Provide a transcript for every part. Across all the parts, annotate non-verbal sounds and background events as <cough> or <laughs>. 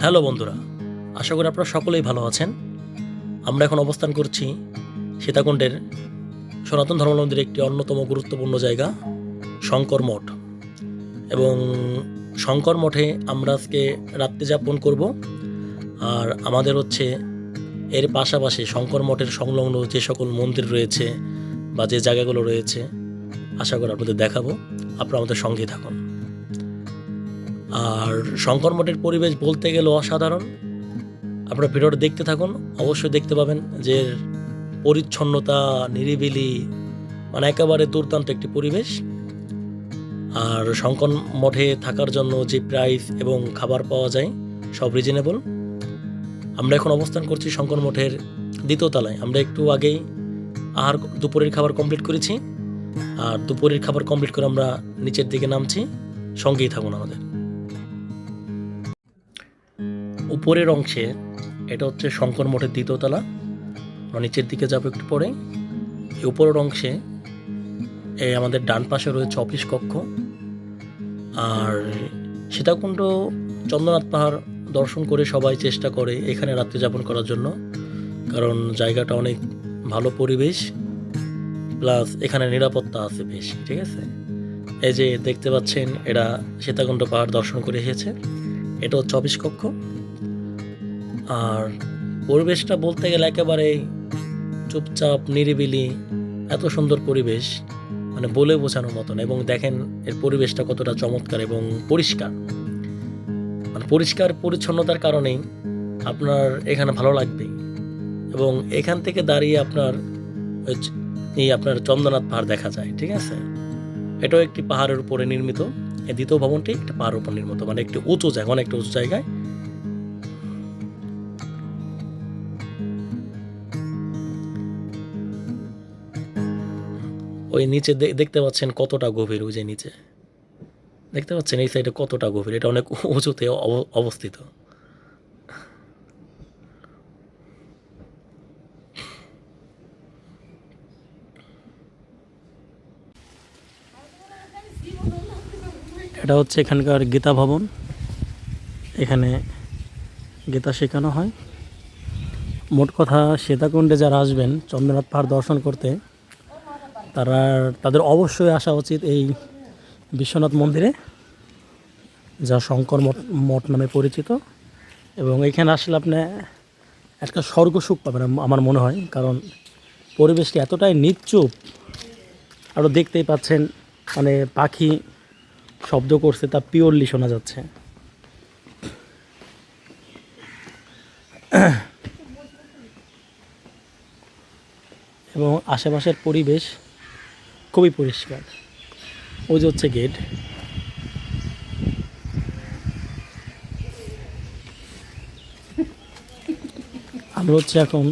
Hello বন্ধুরা, আশা করি আপনারা সকলেই ভালো আছেন। আমরা এখন অবস্থান করছি সীতাকুণ্ডের সনাতন ধর্মাবলম্বীদের একটি অন্যতম গুরুত্বপূর্ণ জায়গা, শঙ্কর মঠ। এবং শঙ্কর মঠে আমরা আজকে রাত্রি যাপন করব। আর আমাদের হচ্ছে এর পাশাপাশি শঙ্কর মঠের সংলগ্ন যে সকল মন্দির রয়েছে বা যে জায়গাগুলো রয়েছে, আশা করি আপনাদের দেখাবো। আপনারা আমাদের সঙ্গেই থাকুন। আর শঙ্কর মঠের পরিবেশ বলতে গেলে অসাধারণ। আপনারা ভিডিওটা দেখতে থাকুন। অবশ্যই দেখতে পাবেন যে পরিচ্ছন্নতা, নিরিবিলি মানে একেবারে দুর্দান্ত একটি পরিবেশ। আর শঙ্কর মঠে থাকার জন্য যে প্রাইস এবং খাবার পাওয়া যায়, সব রিজনেবল আমরা এখন অবস্থান করছি শঙ্কর মঠের দ্বিতীয় তলায়। আমরা একটু আগেই আহার দুপুরের খাবার কমপ্লিট করেছি। আর দুপুরের খাবার কমপ্লিট করে আমরা নিচের দিকে নামছি। সঙ্গেই থাকুন আমাদের। উপরের অংশে, এটা হচ্ছে শঙ্কর মঠের দ্বিতীয় তলা। আমরা নিচের দিকে যাব একটু পরে। এই উপরের অংশে, এই আমাদের ডান পাশে রয়েছে অফিস কক্ষ। আর সীতাকুণ্ড চন্দ্রনাথ পাহাড় দর্শন করে সবাই চেষ্টা করে এখানে রাত্রি যাপন করার জন্য। কারণ জায়গাটা অনেক ভালো পরিবেশ, প্লাস এখানে নিরাপত্তা আছে বেশ, ঠিক আছে? এই যে দেখতে পাচ্ছেন, এরা সীতাকুণ্ড পাহাড় দর্শন করে এসেছে। এটা হচ্ছে অফিস কক্ষ। আর পরিবেশটা বলতে গেলে একেবারে চুপচাপ, নিরিবিলি, এত সুন্দর পরিবেশ মানে বলে বোঝানোর মতন। এবং দেখেন, এর পরিবেশটা কতটা চমৎকার এবং পরিষ্কার। মানে পরিষ্কার পরিচ্ছন্নতার কারণেই আপনার এখানে ভালো লাগবে। এবং এখান থেকে দাঁড়িয়ে আপনার এই আপনার চন্দ্রনাথ পাহাড় দেখা যায়, ঠিক আছে? এটাও একটি পাহাড়ের উপরে নির্মিত। এই দ্বিতীয় ভবনটি একটা পাহাড়ের উপর নির্মিত। মানে একটি উঁচু জায়গা, অনেকটা উঁচু জায়গায় ওই নিচে দেখতে পাচ্ছেন কতটা গভীর, ওই যে নিচে। দেখতে পাচ্ছেন এই সাইডে কতটা গভীর, এটা অনেক <laughs> উঁচুতে অব- অবস্থিত। এটা হচ্ছে এখানকার গীতা ভবন। এখানে গীতা শেখানো হয়। মোট কথা, সীতাকুণ্ডে যারা আসবেন, চন্দ্রনাথ পাহাড় দর্শন করতে তারা, তাদের অবশ্যই আসা উচিত এই বিশ্বনাথ মন্দিরে, যা শঙ্কর মঠ মঠ নামে পরিচিত। এবং এখানে আসলে আপনি একটা স্বর্গ সুখ পাবেন আমার মনে হয়, কারণ পরিবেশটি এতটাই নিচুপ। আরও দেখতেই পাচ্ছেন মানে পাখি শব্দ করছে, তা পিওরলি শোনা যাচ্ছে। এবং আশেপাশের পরিবেশ খুবই পরিষ্কার। ওই যে হচ্ছে গেট আমরা হচ্ছে এখন,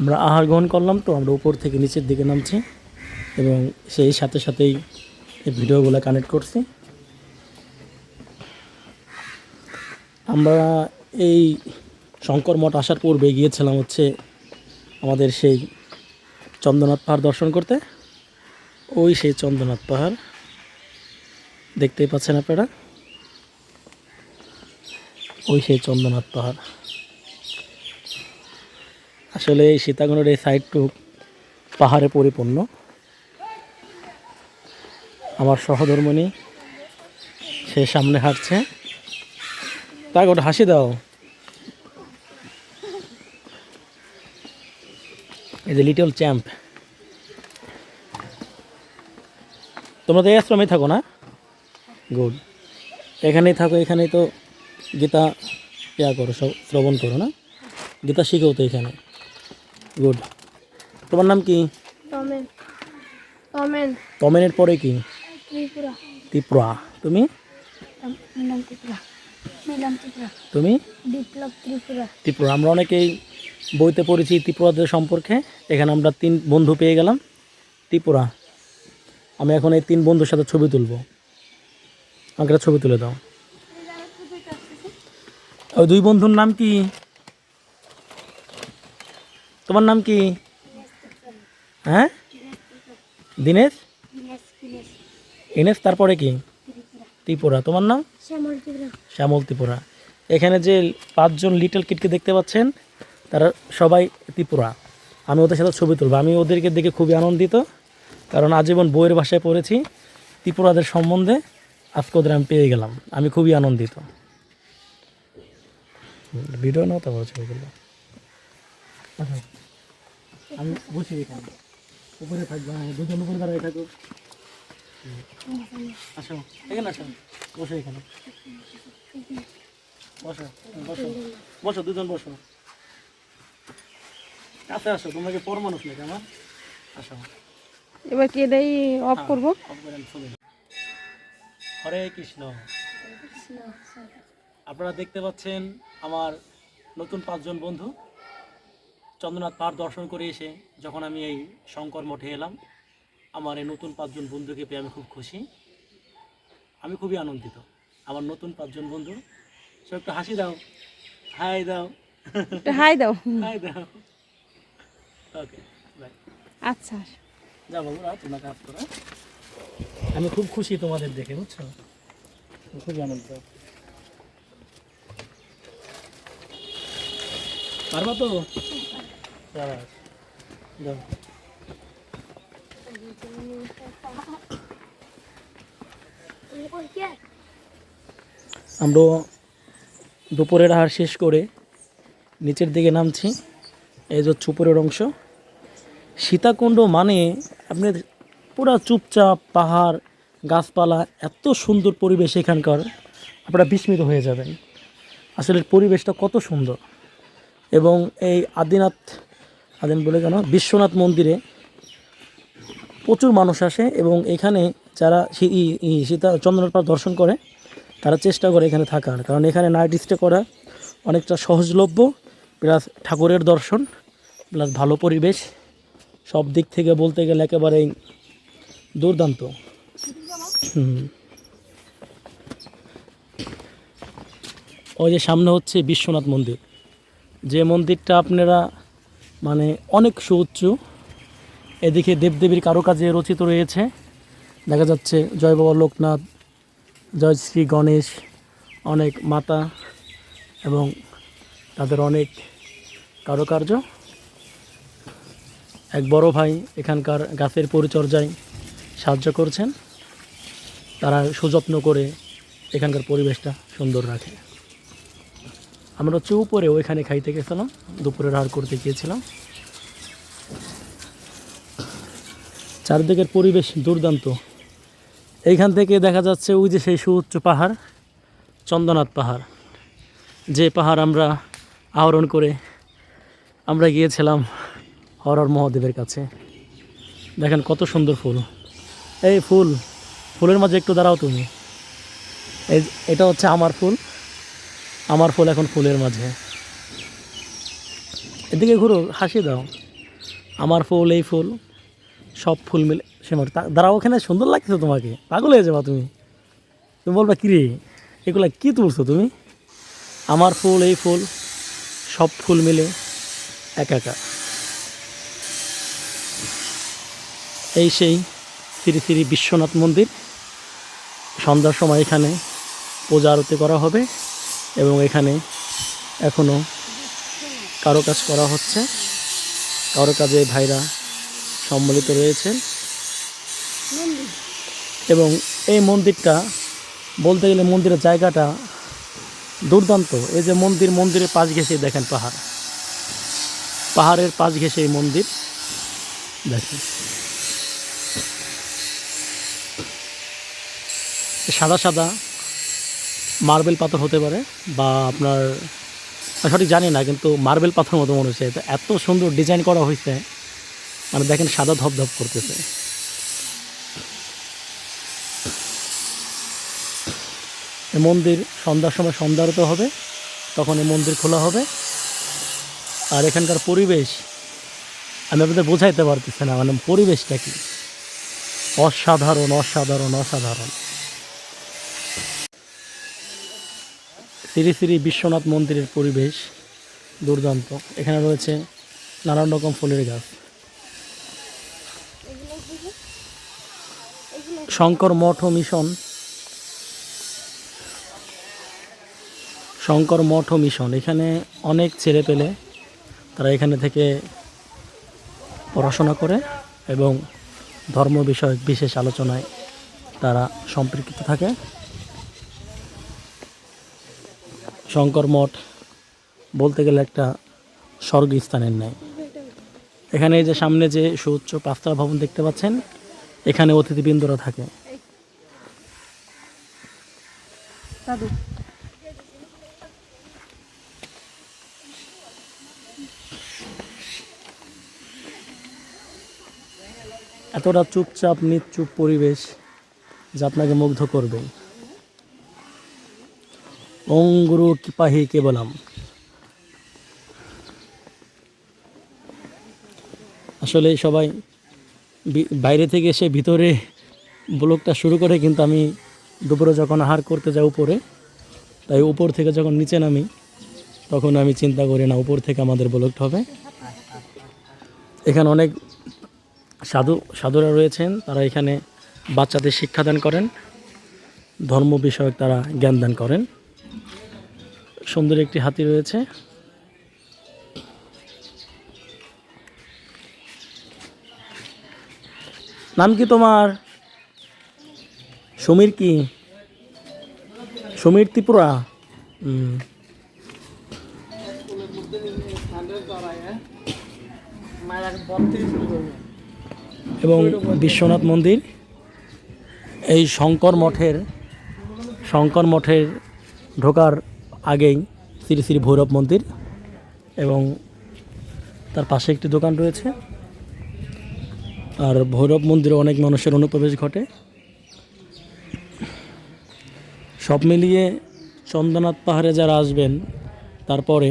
আমরা আহার গ্রহণ করলাম তো আমরা উপর থেকে নিচের দিকে নামছি এবং সেই সাথে সাথেই এই ভিডিওগুলো কানেক্ট করছি। আমরা এই শঙ্কর মঠ আসার পূর্বে গিয়েছিলাম হচ্ছে আমাদের সেই চন্দ্রনাথ পাহাড় দর্শন করতে। ওই সেই চন্দ্রনাথ পাহাড়। দেখতেই পাচ্ছেন আপনারা? ওই সেই চন্দ্রনাথ পাহাড়। আসলে এই সীতাকুণ্ডের এই সাইডটুক পাহাড়ে পরিপূর্ণ। আমার সহধর্মণী সে সামনে হাঁটছে। তাকে ওটা হাসি দাও। এই যে লিটল চ্যাম্প তোমরা তো এই আশ্রমে থাকো না? গুড এখানেই থাকো এখানেই তো গীতা ইয়া করো সব শ্রবণ করো না? গীতা শিখেও তো এখানে। গুড। তোমার নাম কি? তমেনের পরে কি? ত্রিপুরা। ত্রিপুরা। তুমি? তুমি? ত্রিপুরা। ত্রিপুরা। আমরা অনেকেই বইতে পড়েছি ত্রিপুরাদের সম্পর্কে। এখানে আমরা তিন বন্ধু পেয়ে গেলাম। ত্রিপুরা। আমি এখন এই তিন বন্ধুর সাথে ছবি তুলবো। আমাকে একটা ছবি তুলে দাও। ওই দুই বন্ধুর নাম কি? তোমার নাম কি? হ্যাঁ? দিনেশ? ইনেশ তারপরে কি? ত্রিপুরা। তোমার নাম? শ্যামল ত্রিপুরা। এখানে যে পাঁচজন লিটল কিডকে দেখতে পাচ্ছেন, তারা সবাই ত্রিপুরা। আমি ওদের সাথে ছবি তুলবো। আমি ওদেরকে দেখে খুবই আনন্দিত। কারণ আজীবন বইয়ের ভাষায় পড়েছি, ত্রিপুরাদের সম্বন্ধে আজকে ওদের আমি পেয়ে গেলাম। আমি খুবই আনন্দিত। ভিডিও নাও ছবিগুলো আচ্ছা। আমি বসি উপরে থাকব হ্যাঁ দুজন আসো, এখানে এখানে। বসো বসো বসো, দুজন বসো। কাছে আসো তোমরা কি পর মানুষ নাকি আমার। আসো। এবার কি এটাই অফ করব। হরে কৃষ্ণ। আপনারা দেখতে পাচ্ছেন আমার নতুন পাঁচজন বন্ধু। চন্দ্রনাথ পাহাড় দর্শন করে এসে যখন আমি এই শঙ্কর মঠে এলাম আমার এই নতুন পাঁচজন বন্ধুকে পেয়ে আমি খুব খুশি। আমি খুবই আনন্দিত। আমার নতুন পাঁচজন বন্ধু সে একটু হাসি দাও। হাই দাও। হাই দাও। হাই দাও। ওকে বাই আচ্ছা যা তোমরা কাজ করো। আমি খুব খুশি তোমাদের দেখে বুঝছ? খুবই আনন্দ পারবা তো? যাও। আমরা দুপুরের আহার শেষ করে নিচের দিকে নামছি। এই যে হচ্ছে উপরের অংশ। সীতাকুণ্ড মানে আপনি পুরো চুপচাপ পাহাড়, গাছপালা, এত সুন্দর পরিবেশ এখানকার, আপনারা বিস্মিত হয়ে যাবেন। আসলে পরিবেশটা কত সুন্দর। এবং এই আদিনাথ, আদিন বলে কেন? বিশ্বনাথ মন্দিরে প্রচুর মানুষ আসে এবং এখানে যারা সীতা চন্দ্রনাথ দর্শন করে, তারা চেষ্টা করে এখানে থাকার। কারণ এখানে নাইট স্টে করা অনেকটা সহজলভ্য, প্লাস ঠাকুরের দর্শন, প্লাস ভালো পরিবেশ। সব দিক থেকে বলতে গেলে একেবারেই দুর্দান্ত। ওই যে সামনে হচ্ছে বিশ্বনাথ মন্দির। যে মন্দিরটা আপনারা মানে অনেক সুউচ্চ। এদিকে দেবদেবীর কারুকাজে রচিত রয়েছে। দেখা যাচ্ছে জয় বাবা লোকনাথ, জয় শ্রী গণেশ, অনেক মাতা এবং তাদের অনেক কারুকার্য। এক বড় ভাই এখানকার গাছের পরিচর্যায় সাহায্য করছেন। তারা সুযত্ন করে এখানকার পরিবেশটা সুন্দর রাখে। আমরা হচ্ছে উপরে ওইখানে খাইতে গেছিলাম, দুপুরের আহার করতে গিয়েছিলাম। চারদিকের পরিবেশ দুর্দান্ত। এইখান থেকে দেখা যাচ্ছে ওই যে সেই সুউচ্চ পাহাড় চন্দ্রনাথ পাহাড়। যে পাহাড় আমরা আহরণ করে আমরা গিয়েছিলাম হরর মহাদেবের কাছে। দেখেন কত সুন্দর ফুল। এই ফুল, ফুলের মাঝে একটু দাঁড়াও তুমি। এই এটা হচ্ছে আমার ফুল। আমার ফুল এখন ফুলের মাঝে। এদিকে ঘুরো, হাসি দাও। আমার ফুল, এই ফুল, সব ফুল মিলে সে দাঁড়াও ওখানে, সুন্দর লাগছে তোমাকে। পাগল হয়ে যাবা তুমি। তুমি বলবা কিরে এগুলা কী তুলছো তুমি? আমার ফুল, এই ফুল, সব ফুল মিলে একা একা। এই সেই শ্রী শ্রী বিশ্বনাথ মন্দির। সন্ধ্যার সময় এখানে পূজা আরতি করা হবে এবং এখানে এখনও কারও কাজ করা হচ্ছে। কারও কাজে ভাইরা সম্মিলিত রয়েছে এবং এই মন্দিরটা বলতে গেলে মন্দিরের জায়গাটা দুর্দান্ত। এই যে মন্দির, মন্দিরের পাশ ঘেঁষে দেখেন পাহাড়। পাহাড়ের পাশ ঘেঁষে এই মন্দির। দেখেন। সাদা সাদা মার্বেল পাথর হতে পারে বা আপনার সঠিক জানি না, কিন্তু মার্বেল পাথর মতো মনে হচ্ছে। এত সুন্দর ডিজাইন করা হয়েছে। মানে দেখেন সাদা ধপধপ করতেছে। মন্দির সন্ধ্যার সময় সন্ধ্যা আরতি হবে, তখন এই মন্দির খোলা হবে। আর এখানকার পরিবেশ, আমি আপনাদের বোঝাইতে পারতেছি না মানে পরিবেশটা কি? অসাধারণ অসাধারণ অসাধারণ। শ্রী শ্রী বিশ্বনাথ মন্দিরের পরিবেশ দুর্দান্ত। এখানে রয়েছে নানান রকম ফুলের গাছ। শঙ্কর মঠ ও মিশন। শঙ্কর মঠ ও মিশন। এখানে অনেক ছেলে পেলে তারা এখানে থেকে পড়াশোনা করে এবং ধর্ম বিষয়ক বিশেষ আলোচনায় তারা সম্পৃক্ত থাকে। শঙ্কর মঠ বলতে গেলে একটা স্বর্গ স্থানের ন্যায়। এখানে এই যে সামনে যে সুউচ্চ পাঁচতলা ভবন দেখতে পাচ্ছেন এখানে অতিথিবৃন্দরা থাকে। এতটা চুপচাপ নিচুপ পরিবেশ যা আপনাকে মুগ্ধ করবে ওং গুরু কিপাহি কেবলাম। আসলে সবাই বাইরে থেকে এসে ভিতরে ব্লকটা শুরু করে কিন্তু আমি দুপুরে যখন আহার করতে যাই উপরে, তাই উপর থেকে যখন নিচে নামি, তখন আমি চিন্তা করি, না, উপর থেকে আমাদের ব্লগটা হবে। এখানে অনেক সাধু, সাধুরা রয়েছেন, তারা এখানে বাচ্চাদের শিক্ষাদান করেন, ধর্ম বিষয়ক তারা জ্ঞান দান করেন। সুন্দর একটি হাতি রয়েছে। নাম কি তোমার? সমীর কি? সমীর ত্রিপুরা? এবং বিশ্বনাথ মন্দির। এই শঙ্কর মঠের শঙ্কর মঠের ঢোকার আগেই শ্রী শ্রী ভৈরব মন্দির এবং তার পাশে একটি দোকান রয়েছে। আর ভৈরব মন্দিরে অনেক মানুষের অনুপ্রবেশ ঘটে। সব মিলিয়ে চন্দ্রনাথ পাহাড়ে যারা আসবেন, তারপরে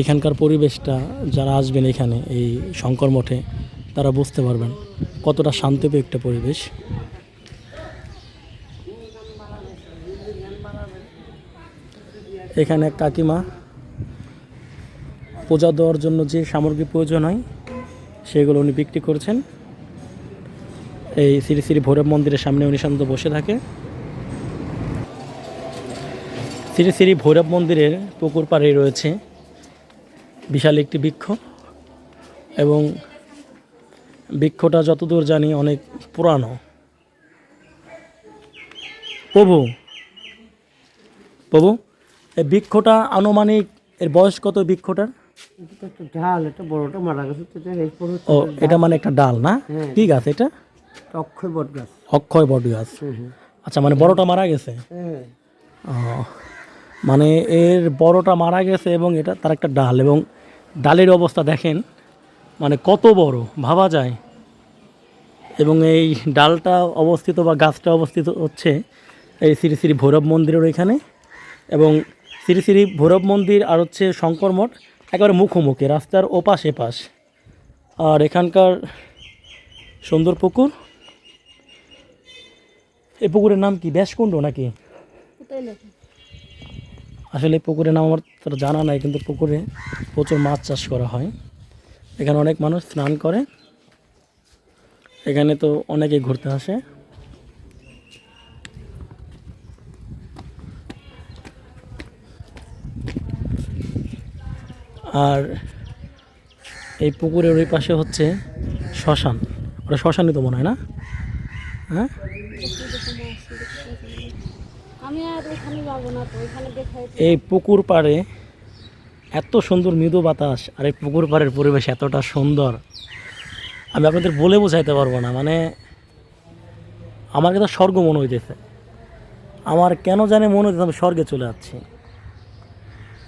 এখানকার পরিবেশটা যারা আসবেন এখানে, এই শঙ্কর মঠে, তারা বুঝতে পারবেন কতটা শান্তিপ্রিয় একটা পরিবেশ। এখানে কাকিমা পূজা দেওয়ার জন্য যে সামগ্রী প্রয়োজন হয়, সেগুলো উনি বিক্রি করছেন। এই শ্রী শ্রী ভৈরব মন্দিরের সামনে উনি শান্ত বসে থাকে। শ্রী শ্রী ভৈরব মন্দিরের পুকুর পাড়ে রয়েছে বিশাল একটি বৃক্ষ এবং বৃক্ষটা যতদূর জানি অনেক পুরানো। প্রভু প্রভু এই বৃক্ষটা আনুমানিক এর বয়স কত বৃক্ষটার? ঢাল এটা বড়টা মারা গেছে ও এটা মানে একটা ডাল না? হ্যাঁ। কি গাছ এটা? অক্ষয় বট গাছ। অক্ষয় বট গাছ। আচ্ছা মানে বড়টা মারা গেছে? হ্যাঁ। ও, মানে এর বড়টা মারা গেছে এবং এটা তার একটা ডাল এবং ডালের অবস্থা দেখেন মানে কত বড় ভাবা যায়? এবং এই ডালটা অবস্থিত বা গাছটা অবস্থিত হচ্ছে এই শ্রী শ্রী ভৈরব মন্দিরের এখানে এবং শ্রী শ্রী ভৈরব মন্দির আর হচ্ছে শঙ্কর মঠ, একেবারে মুখোমুখি, রাস্তার ওপাশ এপাশ। আর এখানকার সুন্দর পুকুর। এই পুকুরের নাম কি, ব্যাসকুণ্ড নাকি? আসলে পুকুরের নাম আমার তোর জানা নাই, কিন্তু পুকুরে প্রচুর মাছ চাষ করা হয়। এখানে অনেক মানুষ স্নান করে। এখানে তো অনেকে ঘুরতে আসে। এই পুকুরের ওই পাশে হচ্ছে শ্মশান। ওটা শ্মশানই তো মনে হয় না? হ্যাঁ? আর এই পুকুর পাড়ে এত সুন্দর মৃদু বাতাস আর এই পুকুর পাড়ের পরিবেশ এতটা সুন্দর। আমি আপনাদের বলে বোঝাইতে পারব না মানে আমার কাছে স্বর্গ মনে হইতেছে। আমার কেন জানে মনে হইতেছে আমি স্বর্গে চলে যাচ্ছি।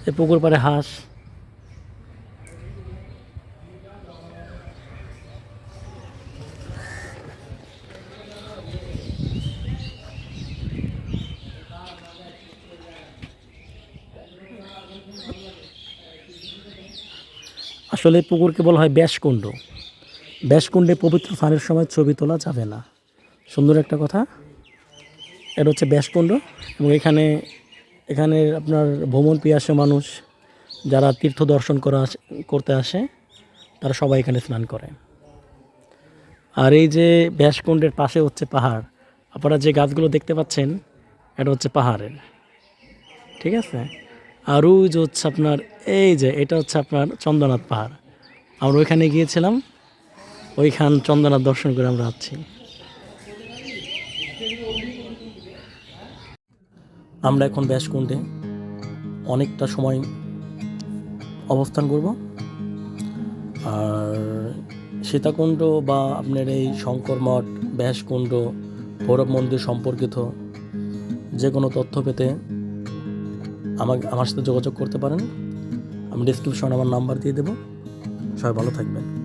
এই পুকুর পাড়ে হাঁস আসলে পুকুরকে বলা হয় ব্যাসকুণ্ড। ব্যাসকুণ্ডে পবিত্র স্থানের সময় ছবি তোলা যাবে না। সুন্দর একটা কথা। এটা হচ্ছে ব্যাসকুণ্ড এবং এখানে এখানে আপনার ভ্রমণ পিয়াসে মানুষ যারা তীর্থ দর্শন করা করতে আসে, তারা সবাই এখানে স্নান করে। আর এই যে ব্যাসকুণ্ডের পাশে হচ্ছে পাহাড়, আপনারা যে গাছগুলো দেখতে পাচ্ছেন, এটা হচ্ছে পাহাড়ের। ঠিক আছে? আর ওই যে হচ্ছে আপনার, এই যে এটা হচ্ছে আপনার চন্দ্রনাথ পাহাড়। আমরা ওইখানে গিয়েছিলাম, ওইখান চন্দ্রনাথ দর্শন করে আমরা আছি আমরা এখন ব্যাসকুণ্ডে অনেকটা সময় অবস্থান করব। আর সীতাকুণ্ড বা আপনার এই শঙ্কর মঠ ব্যাসকুণ্ড ভৈরব মন্দির সম্পর্কিত যে কোনো তথ্য পেতে আমাকে, আমার সাথে যোগাযোগ করতে পারেন। আমি ডিসক্রিপশন আমার নাম্বার দিয়ে দেবো। সবাই ভালো থাকবেন।